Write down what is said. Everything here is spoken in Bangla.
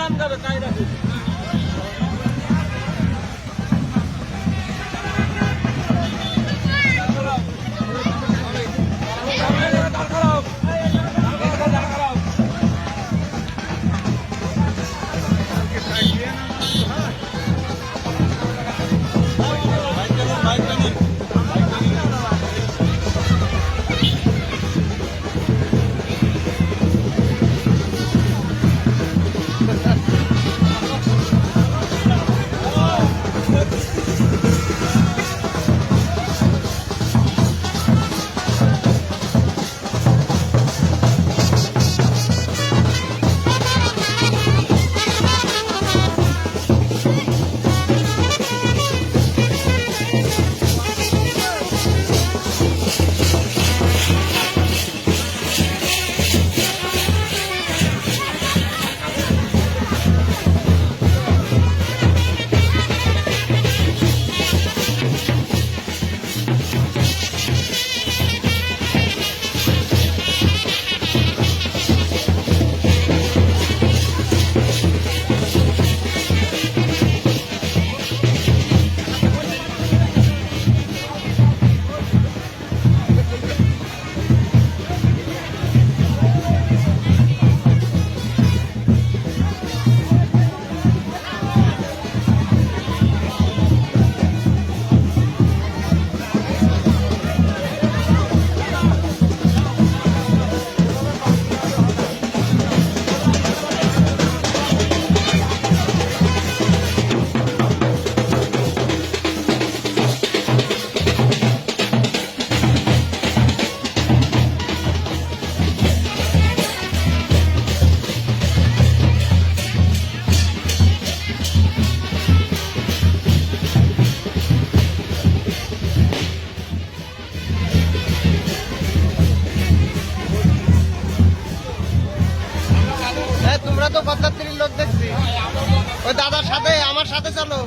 かんから帰らず。তো পঁচাত্তরের লোক দেখছি। ওই দাদার সাথে আমার সাথে চলো।